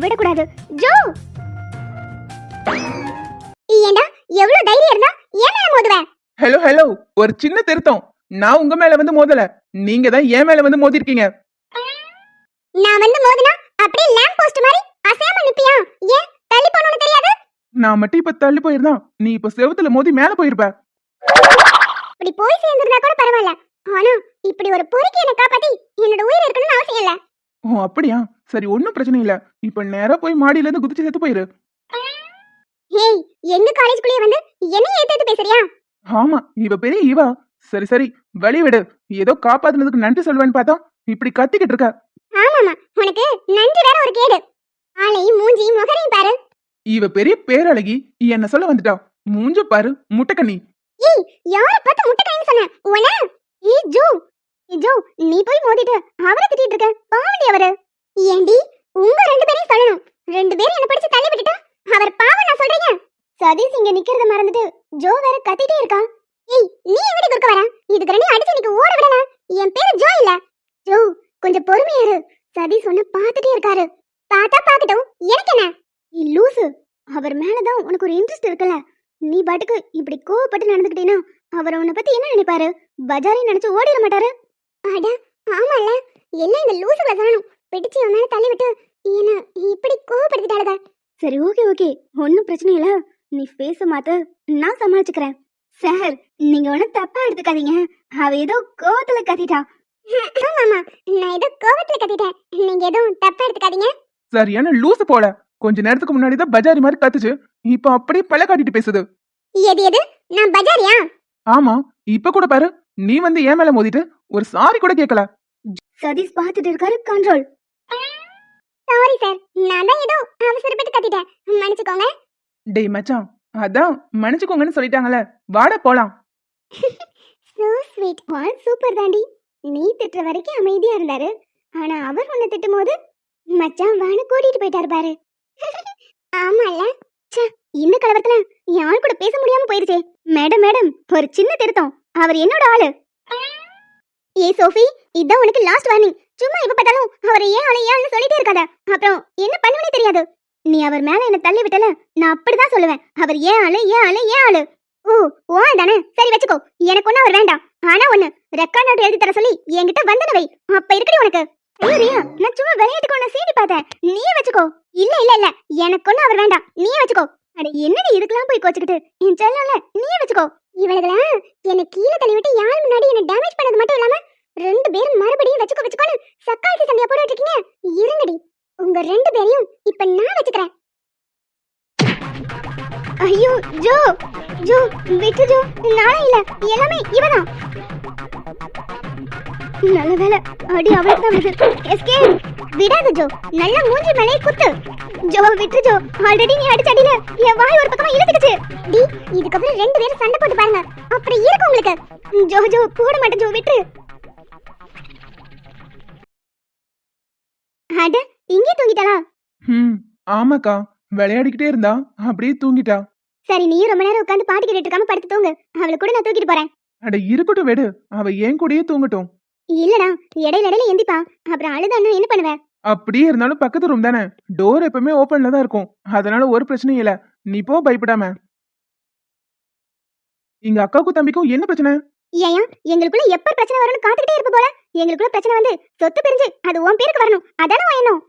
விடக்கூடாது. ஜோ ஏண்டா எவ்வளவு தைரியம் இருந்தா ஏன் மேல மோதுவ? ஹலோ ஹலோ ஒரு சின்ன திருத்தம். நான் உங்க மேல வந்து மோதல. நீங்க தான் என் மேல வந்து மோதிருக்கீங்க. நான் வந்து மோதுனா அப்படியே லேம்ப் போஸ்ட் மாதிரி அசையாம நிப்பியா? ஏன்? தள்ளி போனோன்னு தெரியாது? நான் மட்டும் இப்ப தள்ளி போயிருந்தா நீ இப்ப செவுத்துல மோதி மேல போயிருப்ப. இப்படி போய் சேர்ந்திருந்தா கூட பரவாயில்ல. ஆனா இப்படி ஒரு பொறுக்கி என்ன காப்பாத்தி என்னோட உயிர் இருக்கணும்னு அவசியம் இல்ல. ஓ அப்படியா? சரி ஒன்னும் பிரச்சனை இல்ல. இப்ப நேரா போய் மாடியில இருந்து குதிச்சு செத்து போயிரு. ஹேய் எங்க காலேஜ்குள்ளேயே வந்து என்ன ஏத்து பேசுறியா? ஆமா இவ பெரிய இவா. சரி சரி வழி விடு. ஏதோ காப்பாத்துனதுக்கு நன்றி சொல்வேன்னு பார்த்தா இப்படி கத்திக்கிட்டு இருக்க. ஆமாமா உனக்கு நன்றி வேற ஒரு கேடு. ஆளை மூஞ்சி முகரையும் பாரு. இவ பெரிய பேரழகி என்ன சொல்ல வந்துட்டா? மூஞ்ச பாரு முட்டைக்கண்ணி. ஏய் யார பார்த்து முட்டைக்காயின்னு சொன்ன? உன ஏய் ஜோ. ஜோ நீ போய் மோதிட்டு அவரை திட்டிட்டு இருக்க. பாவண்டி அவரு. ஏண்டி உங்க ரெண்டு பேரையும் சொல்லணும். ரெண்டு பேரும் என்ன படிச்சு தள்ளி விட்டுட்டு? அவர் பாவம் நான் சொல்றீங்க. சதீஷ் இங்க நிக்கிறத மறந்துட்டு ஜோ வேற கத்திட்டே இருக்கா. ஏய் நீ எங்கடி குறுக்க வர? இதுக்கு ரெண்டு அடிச்சு நீக்கு ஓட விடல. என் பேரு ஜோ இல்ல. ஜோ கொஞ்சம் பொறுமையா இரு. சதீஷ் ஒன்னு பார்த்துட்டே இருக்காரு. பார்த்தா பாத்துட்டோம் எனக்கு என்ன? நீ லூசு. அவர் மேலதான் உனக்கு ஒரு இன்ட்ரெஸ்ட் இருக்குல்ல. நீ பாட்டுக்கு இப்படி கோவப்பட்டு நடந்துக்கிட்டீனா அவர் உன்னை பத்தி என்ன நினைப்பாரு? பஜாரி நினைச்சு ஓடிட மாட்டாரு. அட ஆமால எல்லாம் இந்த லூசு சொல்லணும் பிடிச்சு அவன் மேல தள்ளி விட்டு என்ன இப்படி கோவப்படுத்திட்டாளுக சரி ஓகே ஓகே ஒன்றும் பிரச்சனை இல்ல. நீ ஃபேஸ மாத்து. நான் சமாளிச்சுக்கிறேன். சார் நீங்க ஒன்றும் தப்பா எடுத்துக்காதீங்க. அவ ஏதோ கோவத்துல கத்திட்டா. ஆமாமா நான் ஏதோ கோவத்துல கத்திட்டேன். நீங்க எதுவும் தப்பா எடுத்துக்காதீங்க. சரியான லூசு போல? கொஞ்ச நேரத்துக்கு முன்னாடி தான் பஜாரி மாதிரி கத்துச்சு. இப்ப அப்படியே பல்ல காட்டிட்டு பேசுது. எது எது? நான் பஜாரியா? ஆமா. இப்ப கூட பாரு. நீ வந்து ஏன் மேல மோதிட்டு ஒரு சாரி கூட கேட்கல சதீஷ் பார்த்துட்டு இருக்காரு கண்ட்ரோல் சாரி சார் நான் தான் ஏதோ அவசரப்பட்டு கத்திட்டேன். மன்னிச்சுக்கோங்க. டேய் மச்சான். அதான் மன்னிச்சுக்கோங்கன்னு சொல்லிட்டாங்கல்ல. வாடா போலாம். சோ ஸ்வீட் வால் சூப்பர் தாண்டி. நீ திட்டுற வரைக்கும் அமைதியா இருந்தாரு. ஆனா அவர் உன்னை திட்டும் போது மச்சான் வான்னு கூட்டிட்டு போயிட்டாரு பாரு. ஆமால ச்சே இந்த கலவரத்துல என் ஆள் கூட பேச முடியாம போயிருச்சே. மேடம் மேடம் ஒரு சின்ன திருத்தம். அவர் என்னோட ஆளு. ஏ சோஃபி இதான் உனக்கு லாஸ்ட் வார்னிங் சும்மா எப்ப பார்த்தாலும் அவர் ஏன் ஆளு ஏன்னு சொல்லிட்டே இருக்காத. அப்புறம் என்ன பண்ணுவனே தெரியாது. நீ அவர் மேல என்ன தள்ளி விட்டல நான் அப்படிதான் சொல்லுவேன். அவர் ஏன் ஆளு ஏன் ஆளு ஏன் ஆளு? ஓ ஓ தானே சரி வச்சுக்கோ. எனக்கு ஒண்ணு அவர் வேண்டாம். ஆனா ஒண்ணு ரெக்கார்ட் நோட் எழுதி தர சொல்லி என்கிட்ட வந்தனவை அப்ப இருக்கடி உனக்கு. ரியா நான் சும்மா விளையாட்டுக்கு ஒண்ணு சீடி பார்த்தேன். நீயே வச்சுக்கோ. இல்ல இல்ல இல்ல. எனக்கு ஒண்ணு அவர் வேண்டாம். நீயே வச்சுக்கோ. அட என்னடி இதுக்கெல்லாம் போய் கோச்சுக்கிட்டு? என் செல்லல. நீயே வச்சுக்கோ. இவளுகளா என்னை கீழே தள்ளி விட்டு யார் முன்னாடி என்ன டேமேஜ் பண்ணது மட்டும் இல்லாம ரெண்டு பேரும் மறுபடியும் வச்சுக்கோ வச்சுக்கோன்னு சக்காய்க்கு சண்டையா போட்டுட்டு இருக்கீங்க. இருங்கடி. உங்க ரெண்டு பேரையும் இப்ப நான் வச்சுக்கிறேன். ஐயோ ஜோ ஜோ விட்டு ஜோ நானே இல்ல எல்லாமே இவதான். நல்ல வேலை அடி அவளுக்கு தான் விழுது எஸ்கே விடாத ஜோ. நல்ல மூஞ்சி மேலே குத்து. ஜோ விட்டு ஜோ. ஆல்ரெடி நீ அடிச்ச அடியில என் வாய் ஒரு பக்கமா இழுத்துக்கிச்சு டி இதுக்கப்புறம் ரெண்டு பேரும் சண்டை போட்டு பாருங்க. அப்புறம் இருக்கு உங்களுக்கு. ஜோ ஜோ போட மாட்டேன் ஜோ விட்டு. இங்கே தூங்கிட்டாளா? ம் ஆமாக்கா. விளையாடிக்கிட்டே இருந்தா அப்படியே தூங்கிட்டா. சரி நீயும் ரொம்ப நேரம் உட்காந்து பாட்டு கேட்டுட்டு இருக்காம படுத்து தூங்கு. அவளை கூட நான் தூக்கிட்டு போறேன். அட இருக்கட்டும் விடு. அவ ஏன் கூடயே தூங்கட்டும். இல்லடா இடையில இடையில எந்திப்பா. அப்புறம் அழுதான்னா என்ன பண்ணுவ? அப்படியே இருந்தாலும் பக்கத்து ரூம் தானே. டோர் எப்பவுமே ஓப்பன்ல தான் இருக்கும். அதனால ஒரு பிரச்சனையும் இல்ல. நீ போ பயப்படாம. எங்க அக்காவுக்கும் தம்பிக்கும் என்ன பிரச்சனை? ஏயா எங்களுக்குள்ள எப்ப பிரச்சனை வரும்னு காத்துக்கிட்டே இருப்ப போல. எங்களுக்குள்ள பிரச்சனை வந்து சொத்து பிரிஞ்சு அது உன் பேருக்கு வரணும். அதானே எண்ணம்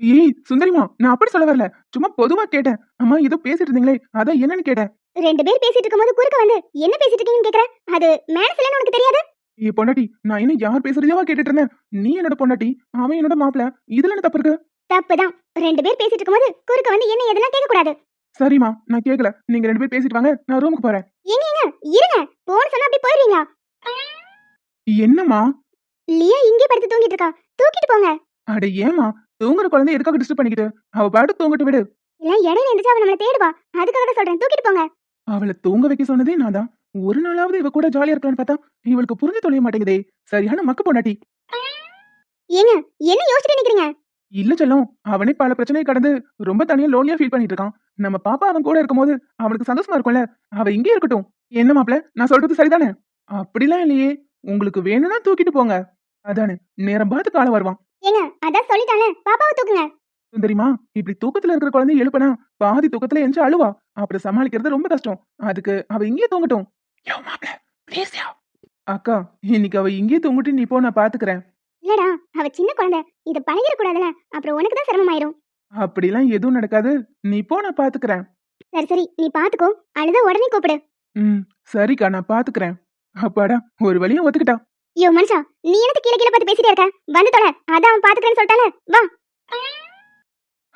ஏய் சுந்தரிமா நான் அப்படி சொல்ல வரல. சும்மா பொதுவா கேட்டேன். அம்மா ஏதோ பேசிட்டு இருந்தீங்களே அதான் என்னன்னு கேட்டேன். ரெண்டு பேர் பேசிட்டு இருக்கும்போது குறுக்க வந்து என்ன பேசிட்டு இருக்கீங்கன்னு கேக்குற? அது மேனஸ்லன்னு உனக்கு தெரியாது? ஏ பொண்டாட்டி நான் இன்னும் யார் பேசுறதையவா கேட்டுட்டு இருந்தேன்? நீ என்னோட பொண்டாட்டி அவன் என்னோட மாப்பிள. இதுல என்ன தப்பு இருக்கு? தப்புதான் ரெண்டு பேர் பேசிட்டு இருக்கும்போது குறுக்க வந்து என்ன எதெல்லாம் கேட்க கூடாது சரிம்மா நான் கேட்கல நீங்க ரெண்டு பேர் பேசிட்டு வாங்க நான் ரூமுக்கு போறேன். ஏங்க ஏங்க இருங்க. போன சொன்னா அப்படி போயிருவீங்களா? என்னம்மா? லியா இங்கே படுத்து தூங்கிட்டு இருக்கா. தூக்கிட்டு போங்க. அட ஏமா தூங்குற குழந்தை எதுக்காக டிஸ்டர்ப் பண்ணிக்கிட்டு? அவ பாட்டு தூங்கிட்டு விடு. இல்ல இடையில எந்திரிச்சு அவ நம்மள தேடுவா? அதுக்காக தான் சொல்றேன். தூக்கிட்டு போங்க. அவளை தூங்க வைக்க சொன்னதே நான் தான். ஒரு நாளாவது இவ கூட ஜாலியா இருக்கலாம்னு பார்த்தா இவளுக்கு புரிஞ்சு தொலைய மாட்டேங்குதே. சரியான மக்கு பொண்டாட்டி. ஏங்க என்ன யோசிச்சுட்டு நிக்கிறீங்க? இல்ல செல்லம் அவனே பல பிரச்சனையை கடந்து ரொம்ப தனியா லோன்லியா ஃபீல் பண்ணிட்டு இருக்கான். நம்ம பாப்பா அவன் கூட இருக்கும்போது அவனுக்கு சந்தோஷமா இருக்கும்ல. அவ இங்கே இருக்கட்டும். என்ன மாப்ள நான் சொல்றது சரிதானே? அப்படிலாம் இல்லையே. உங்களுக்கு வேணும்னா தூக்கிட்டு போங்க. அதானே நேரம் பார்த்து காலம் வருவான். ஏங்க அதான் சொல்லிட்டானே பாப்பாவை தூக்குங்க. தெரியுமா இப்படி தூக்கத்துல இருக்கிற குழந்தை எழுப்பனா பாதி தூக்கத்துல எஞ்சி அழுவா. அப்புறம் சமாளிக்கிறது ரொம்ப கஷ்டம். அதுக்கு அவ இங்கே தூங்கட்டும். அக்கா இன்னைக்கு அவ இங்கே தூங்கிட்டு நீ போ நான் பாத்துக்கிறேன். இல்லடா அவ சின்ன குழந்தை. இத பழகிட கூடாதுல அப்புறம் உனக்கு தான் சிரமமாயிரும் அப்படிலாம் எதுவும் நடக்காது. நீ போ நான் பாத்துக்கிறேன். சரி சரி நீ பாத்துக்கோ. அழுத உடனே கூப்பிடு. ம் சரிக்கா நான் பாத்துக்கிறேன். அப்பாடா ஒரு வழியும் ஒத்துக்கிட்டா யோ மனுஷா நீ எனக்கு கீழே கீழே பார்த்து பேசிட்டே இருக்க? வந்து தொலை அதான் அவன் பாத்துக்கிறேன்னு சொல்லிட்டால வா.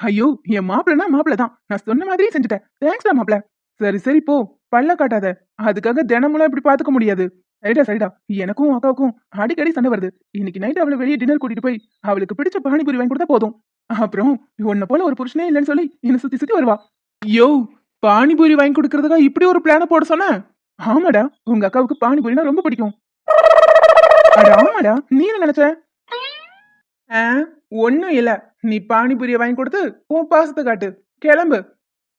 ஐயோ என் மாப்பிள்ளனா மாப்பிள்ள தான் நான் சொன்ன மாதிரியே செஞ்சுட்டேன். தேங்க்ஸ்டா மாப்பிள்ள. சரி சரி போ. பல்ல காட்டாத. அதுக்காக தினமும் இப்படி பாத்துக்க முடியாது. சரிடா சரிடா. எனக்கும் அக்காவுக்கும் அடிக்கடி சண்டை வருது. இன்னைக்கு நைட் அவளை வெளியே டின்னர் கூட்டிட்டு போய் அவளுக்கு பிடிச்ச பானிபூரி வாங்கி கொடுத்தா போதும். அப்புறம் உன்னை போல ஒரு புருஷனே இல்லைன்னு சொல்லி என்ன சுத்தி சுத்தி வருவா. யோ பானிபூரி வாங்கி கொடுக்கறதுக்கா இப்படி ஒரு பிளான போட சொன்ன? ஆமாடா உங்க அக்காவுக்கு பானிபூரினா ரொம்ப பிடிக்கும். அட ஆமாடா நீ என்ன நினைச்ச? ஆ, ஒண்ணும் இல்ல. நீ பானிபூரியை வாங்கி கொடுத்து உன் பாசத்தை காட்டு. கிளம்பு.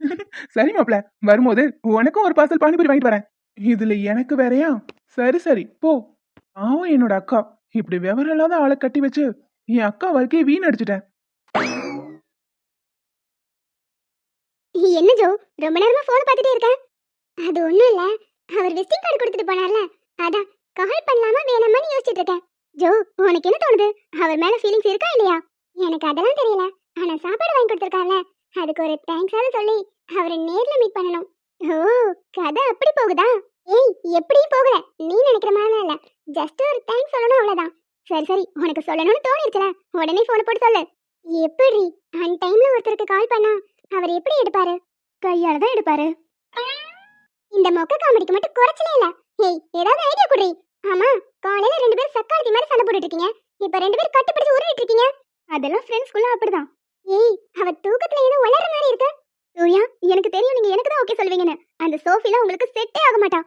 சரி மாப்ள வரும்போது உனக்கும் ஒரு பார்சல் பானிபூரி வாங்கிட்டு வரேன். இதுல எனக்கு வேறயா? சரி சரி போ. ஆவும் என்னோட அக்கா. இப்படி விவரம் இல்லாத ஆளை கட்டி வச்சு என் அக்கா வாழ்க்கையை வீணடிச்சிட்டேன். என்ன ஜோ ரொம்ப நேரமா போன் பார்த்துட்டே இருக்க? அது ஒண்ணும் இல்ல. அவர் விசிட்டிங் கார்டு கொடுத்துட்டு போனார்ல. அதான் கால் பண்ணலாமா வேணாமான்னு யோசிச்சுட்டு இருக்கேன். ஜோ உனக்கு என்ன தோணுது? அவர் மேல ஃபீலிங்ஸ் இருக்கா இல்லையா? எனக்கு அதெல்லாம் தெரியல. ஆனா சாப்பாடு வாங்கி கொடுத்துருக்காருல. அதுக்கு ஒரு தேங்க்ஸாவது சொல்லி அவரை நேர்ல மீட் பண்ணணும். ஓ கதை அப்படி போகுதா? ஏய் எப்படியும் போகல. நீ நினைக்கிற மாதிரிலாம் இல்ல. ஜஸ்ட் ஒரு தேங்க்ஸ் சொல்லணும் அவ்வளவுதான். சரி சரி உனக்கு சொல்லணும்னு தோணிருச்சுல. உடனே போன போட்டு சொல்லு. எப்படி? அன் டைம்ல ஒருத்தருக்கு கால் பண்ணா அவர் எப்படி எடுப்பாரு? கையால தான் எடுப்பாரு. இந்த மொக்க காமெடிக்கு மட்டும் குறைச்சலே இல்ல. ஏய் ஏதாவது ஐடியா குடி ஆமா காலையில ரெண்டு பேரும் சக்காலத்தி மாதிரி சண்டை போட்டுட்டு இருக்கீங்க இப்ப ரெண்டு பேரும் கட்டுப்படுத்தி உருட்டு இருக்கீங்க அதெல்லாம் ஃப்ரெண்ட்ஸ்குள்ள அப்படிதான். ஏய் அவ தூக்கத்துல ஏதோ வளர்ற மாதிரி இருக்க? சூர்யா எனக்கு தெரியும் நீங்க எனக்கு தான் ஓகே சொல்வீங்கன்னு அந்த சோஃபில உங்களுக்கு செட்டே ஆக மாட்டா.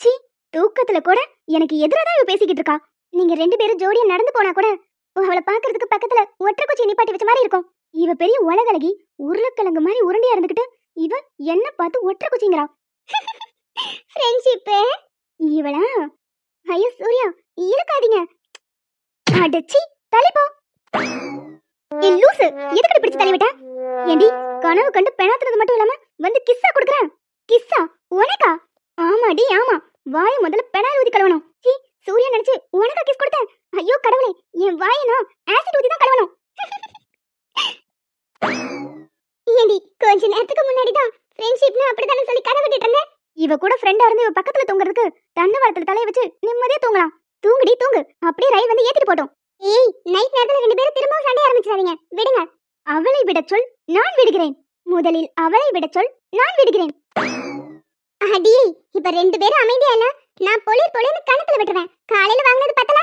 சி தூக்கத்துல கூட எனக்கு எதிராக தான் இவ பேசிக்கிட்டு இருக்கா. நீங்க ரெண்டு பேரும் ஜோடியா நடந்து போனா கூட அவளை பாக்குறதுக்கு பக்கத்துல ஒற்றை குச்சி நிப்பாட்டி வச்ச மாதிரி இருக்கும். இவ பெரிய உலகலகி உருளைக்கிழங்கு மாதிரி உருண்டையா இருந்துகிட்டு இவ என்ன பார்த்து ஒற்றை குச்சிங்கிறா. ஃப்ரெண்ட்ஷிப்பு இவளா? ஐயோ சூர்யா இழுக்காதீங்க. அடச்சி தலைப்போ ஏ லூசு எதுக்கு பிடிச்சு தலைவிட்ட ஏண்டி கனவு கண்டு பெணாத்துறது மட்டும் இல்லாம வந்து கிஸ்ஸா கொடுக்குறேன் கிஸ்ஸா உனக்கா? ஆமாடி ஆமா. வாய் முதல்ல பெனாயில் ஊதி கழுவணும் சீ சூர்யா நினைச்சு உனக்கா கிஸ் கொடுத்தேன் ஐயோ கடவுளே என் வாயை நான் ஆசிட் ஊதி தான் கழுவணும் ஏண்டி கொஞ்ச நேரத்துக்கு முன்னாடி தான் ஃப்ரெண்ட்ஷிப்னா அப்படிதானே சொல்லி கதை விட்டுட்டு இருந்தேன் இவ கூட ஃப்ரெண்டா இருந்து இவ பக்கத்துல தூங்குறதுக்கு தண்டவாளத்துல தலைய வச்சு நிம்மதியா தூங்கலாம் தூங்குடி தூங்கு அப்படியே ரயில் வந்து ஏத்திட்டு போட்டோம். ஏய் நைட் நேரத்துல ரெண்டு பேரும் திரும்பவும் சண்டை ஆரம்பிச்சிடாதீங்க. விடுங்க. அவளை விட சொல் நான் விடுகிறேன். முதலில் அவளை விட சொல் நான் விடுகிறேன். அடி இப்ப ரெண்டு பேரும் அமைதியா இல்ல நான் பொலிர் பொலிர்னு கணத்துல விட்டுறேன். காலையில வாங்கினது பத்தல?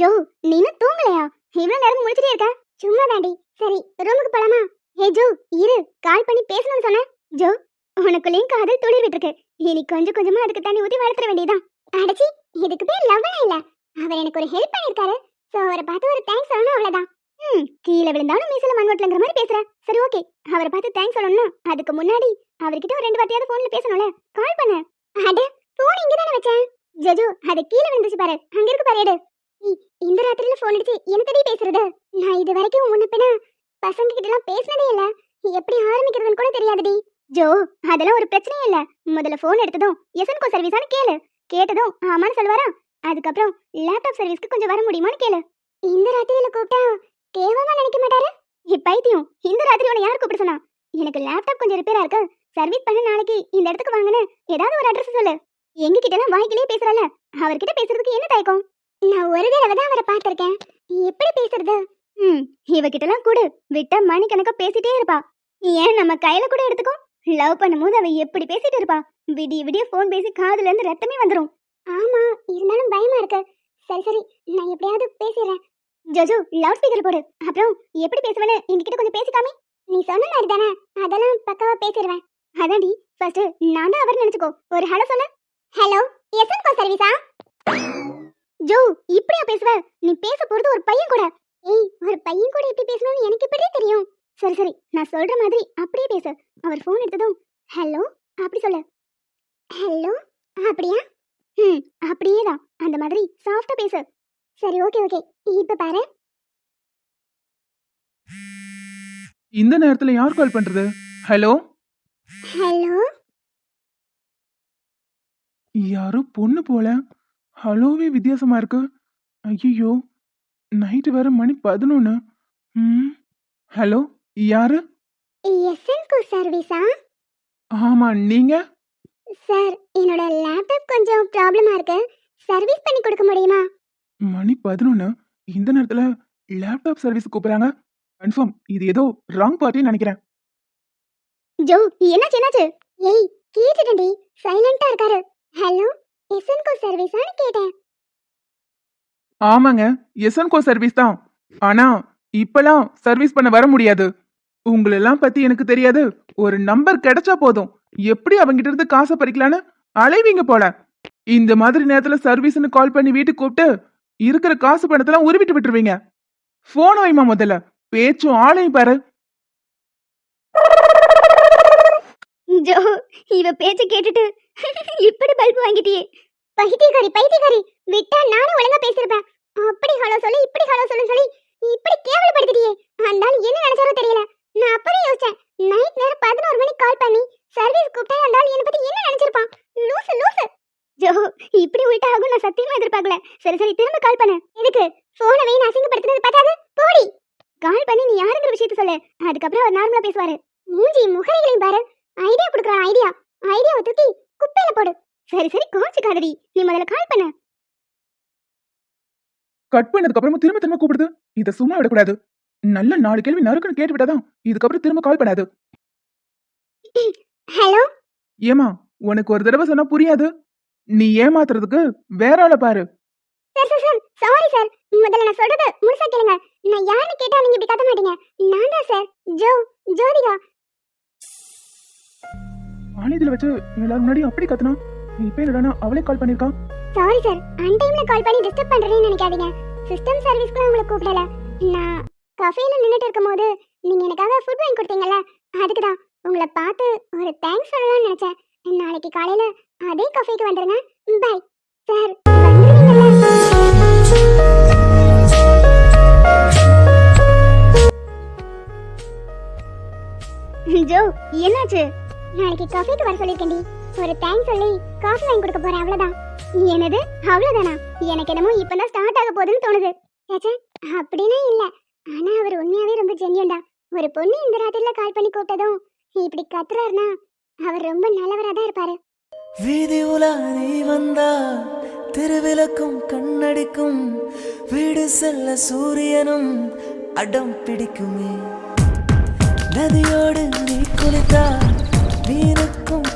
ஜோ நீனும் தூங்கலையா? இவ்வளவு நேரம் முழிச்சிட்டே இருக்க. சும்மா தாண்டி சரி ரூமுக்கு போலாமா? ஏ ஜோ இரு. கால் பண்ணி பேசணும்னு சொன்னேன். ஜோ உனக்குள்ளேயும் காதல் துளிர் விட்டுருக்கு இனி கொஞ்சம் கொஞ்சமா அதுக்கு தண்ணி ஊத்தி வளர்த்துற வேண்டியதான் அடச்சி இதுக்கு பேர் லவ்லாம் இல்ல. அவர் எனக்கு ஒரு ஹெல்ப் பண்ணிருக்காரு. சோ அவரை பார்த்து ஒரு தேங்க்ஸ் சொல்லணும் அவ்வளவுதான். ம் கீழே விழுந்தாலும் மீசல மண்வட்டலங்கிற மாதிரி பேசுற. சரி ஓகே அவரை பார்த்து தேங்க்ஸ் சொல்லணும்னா அதுக்கு முன்னாடி அவர்கிட்ட ஒரு ரெண்டு வார்த்தையாவது போன்ல பேசணும்ல. கால் பண்ணு. அட போன் இங்க தானே வச்சேன். ஜஜு அது கீழே விழுந்துச்சு பாரு. அங்க இருக்கு பாரு எடு. இந்த ராத்திரில போன் அடிச்சு என்னத்தடி பேசுறது? நான் இது வரைக்கும் முன்ன பின்ன பசங்க கிட்ட எல்லாம் பேசினதே இல்ல. எப்படி ஆரம்பிக்கிறதுன்னு கூட தெரியாதுடி. ஜோ அதெல்லாம் ஒரு பிரச்சனையே இல்ல. முதல்ல போன் எடுத்ததும் எசன்கோ சர்வீஸானு கேளு. கேட்டதும் ஆமான்னு சொல்லுவாரா? அதுக்கப்புறம் லேப்டாப் சர்வீஸ்க்கு கொஞ்சம் வர முடியுமான்னு கேளு. இந்த ராத்திரியில கூப்பிட்டா கேவலமா நினைக்க மாட்டாரு? ஏ பைத்தியம். இந்த ராத்திரி உன யார் கூப்பிட சொன்னா? எனக்கு லேப்டாப் கொஞ்சம் ரிப்பேரா இருக்கு. சர்வீஸ் பண்ண நாளைக்கு இந்த இடத்துக்கு வாங்கன்னு ஏதாவது ஒரு அட்ரஸ் சொல்லு. எங்க கிட்ட எல்லாம் வாய்க்கிலே பேசுறல அவர்கிட்ட பேசுறதுக்கு என்ன தயக்கம்? நான் ஒரு தடவை தான் அவரை பார்த்திருக்கேன். எப்படி பேசுறது? ம் இவகிட்டலாம் கூடு. விட்டா மணிக்கணக்கா பேசிட்டே இருப்பா. ஏன் நம்ம கையில கூட எடுத்துக்கோ லவ் பண்ணும்போது அவ எப்படி பேசிட்டு இருப்பா? விடிய விடிய ஃபோன் பேசி காதுல இருந்து ரத்தமே வந்துரும். ஆமா. இருந்தாலும் பயமா இருக்கு. சரி சரி நான் எப்படியாவது பேசிடுறேன். ஜோஜோ லவுட் ஸ்பீக்கர் போடு. அப்புறம் எப்படி பேசுவேன்னு என்கிட்ட கொஞ்சம் பேசிக்காமே. நீ சொன்ன மாதிரி தானே அதெல்லாம் பக்காவா பேசிடுவேன். அதான்டி ஃபர்ஸ்ட் நான் தான் அவர் நினைச்சுக்கோ. ஒரு ஹலோ சொல்லு. ஹலோ எஸ்என் கோ சர்வீஸா? ஜோ இப்படியா பேசுவ? நீ பேச போறது ஒரு பையன் கூட. ஏய் ஒரு பையன் கூட எப்படி பேசணும்னு எனக்கு இப்படியே தெரியும். சரி சரி நான் சொல்ற மாதிரி அப்படியே பேசு. அவர் ஃபோன் எடுத்ததும் ஹலோ அப்படி சொல்லு. ஹலோ அப்படியா? ம் அப்படியே தான் அந்த மாதிரி சாஃப்டா பேசு. சரி ஓகே ஓகே இப்ப பாரு. இந்த நேரத்துல யார் கால் பண்றது? ஹலோ ஹலோ யாரோ பொண்ணு போல. ஹலோவே வித்தியாசமா இருக்கு. ஐயோ நைட்டு வேற மணி பதினொன்னு. ம் ஹலோ யாரு? எஸ்என்கு சர்வீஸா? ஆமா நீங்க? சார் என்னோட லேப்டாப் கொஞ்சம் ப்ராப்ளமா இருக்கு. சர்வீஸ் பண்ணி கொடுக்க முடியுமா? மணி பதினொன்னு. இந்த நேரத்துல லேப்டாப் சர்வீஸ் கூப்பிடுறாங்க. கன்ஃபார்ம் இது ஏதோ ராங் பார்ட்டின்னு நினைக்கிறேன். ஜோ என்னாச்சு என்னாச்சு? ஏய் கேட்டுட்டேன்டி. சைலண்டா இருக்காரு. ஹலோ எஸ்என்கோ சர்வீஸான்னு கேட்டேன். ஆமாங்க எஸ்என்கோ சர்வீஸ் தான். ஆனா இப்பெல்லாம் சர்வீஸ் பண்ண வர முடியாது. உங்களெல்லாம் பத்தி எனக்கு தெரியாது. ஒரு நம்பர் கிடைச்சா போதும். எப்படி அவங்கிட்ட இருந்து காசை பறிக்கலான்னு அலைவீங்க போல. இந்த மாதிரி நேரத்துல சர்வீஸ்னு கால் பண்ணி வீட்டுக்கு கூப்பிட்டு இருக்கிற காசு பணத்தெல்லாம் உருவிட்டு விட்டுருவீங்க. போன வைமா முதல்ல. பேச்சும் ஆளையும் பாரு. ஜோ இவ பேச்ச கேட்டுட்டு இப்படி பல்ப் வாங்கிட்டியே. பைத்தியக்காரி பைத்தியக்காரி விட்டா நானும் ஒழுங்கா பேசிருப்பேன் அப்படி ஹலோ சொல்லி இப்படி ஹலோ சொல்லு சொல்லி இப்படி கேவலப்படுத்திட்டியே. அந்த என்ன நினைச்சாரோ தெரியல. நான் அப்பவே யோசிச்சேன் நைட் நேரம் பதினோரு மணிக்கு கால் பண்ணி சர்வீஸ் கூப்பிட்டா அந்த ஆள் என்னை பத்தி என்ன நினைச்சிருப்பான்? லூசு லூசு. ஜோ இப்படி உள்டா ஆகும் நான் சத்தியமா எதிர்பார்க்கல. சரி சரி திரும்ப கால் பண்ணு. எதுக்கு? போனை வெயின் அசிங்கப்படுத்தினது பார்த்தாது போடி. கால் பண்ணி நீ யாருங்கிற விஷயத்த சொல்லு. அதுக்கப்புறம் அவர் நார்மலா பேசுவாரு. மூஞ்சி முகரைகளையும் பாரு. ஐடியா கொடுக்குறான் ஐடியா ஐடியாவை தூக்கி குப்பையில போடு. சரி சரி கோச்சுக்காதடி. நீ முதல்ல கால் பண்ண. கட் பண்ணதுக்கு அப்புறமா திரும்ப திரும்ப கூப்பிடுது. இதை சும்மா விடக்கூடாது. நல்ல நாலு கேள்வி நறுக்குன்னு கேட்டு விட்டாதான் இதுக்கப்புறம் திரும்ப கால் பண்ணாது. ஹலோ ஏமா உனக்கு ஒரு தடவை சொன்னா புரியாது. நீ ஏமாத்துறதுக்கு வேற ஆளை பாரு. Sir sir sir sorry sir முதல்ல நான் சொல்றது முழுசா கேளுங்க. நான் யாருன்னு கேட்டா நீங்க இப்படி கத்த மாட்டீங்க. நான் தான் சார் ஜோ ஜோதிகா. காலேஜ்ல வச்சு எல்லாரும் முன்னாடி அப்படி கத்துனா? இப்ப என்னடா அவளே கால் பண்ணிருக்கா? சாரி சார் அன்டைம்ல கால் பண்ணி டிஸ்டர்ப் பண்றேன்னு நினைக்காதீங்க. சிஸ்டம் சர்வீஸ்க்கு உங்களை கூப்பிடல. நான் கஃபேல நின்னுட்டு இருக்கும்போது நீங்க எனக்காக ஃபுட் வாங்கி கொடுத்தீங்கல்ல அதுக்கு தான் உங்களை பார்த்து ஒரு தேங்க்ஸ் சொல்லலாம்னு நினைச்சேன். நாளைக்கு காலையில அதே கஃபேக்கு வந்துருங்க. பை சார் ஜோ என்னாச்சு? நாளைக்கு கஃபேக்கு வர சொல்லிருக்கேன்டி. ஒரு தேங்க்ஸ் சொல்லி காஃபி வாங்கி கொடுக்க போறேன் அவ்வளவுதான். என்னது? அவ்வளவுதானா? எனக்கு என்னமோ இப்பதான் ஸ்டார்ட் ஆக போகுதுன்னு தோணுது. அப்படின்னா இல்ல. ஆனா அவர் உண்மையாவே ரொம்ப ஜென்யன்டா ஒரு பொண்ணு இந்த ராத்திரில கால் பண்ணி கூப்பிட்டதும் இப்படி கத்துறாருனா அவர் ரொம்ப நல்லவரா தான் இருப்பாரு. வீதி உலா நீ வந்தா திருவிளக்கும் கண்ணடிக்கும் வீடு செல்ல சூரியனும் அடம் பிடிக்குமே. நதியோடு நீ குளித்தா வீருக்கும்